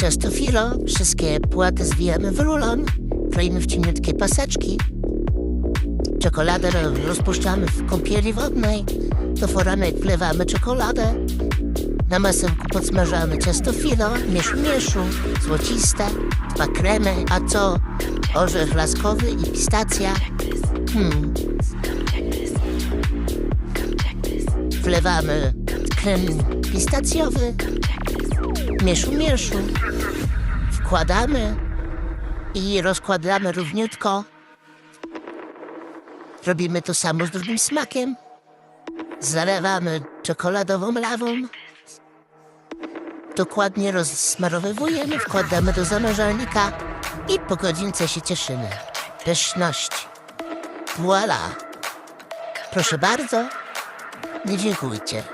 Ciasto filo, wszystkie płaty zwijamy w rulon, kroimy w cieniutkie paseczki. Czekoladę ro- rozpuszczamy w kąpieli wodnej, do foranek wlewamy czekoladę. Na masełku podsmażamy ciasto filo, mieszu mieszu, złociste, dwa kremy, a co? Orzech laskowy i pistacja. Hmm, wlewamy krem pistacjowy, mieszu mieszu, wkładamy i rozkładamy równiutko. Robimy to samo z drugim smakiem. Zalewamy czekoladową lawą. Dokładnie rozsmarowywujemy, wkładamy do zamrażalnika i po godzince się cieszymy. Pyszność. Voila. Proszę bardzo. Nie dziękujcie.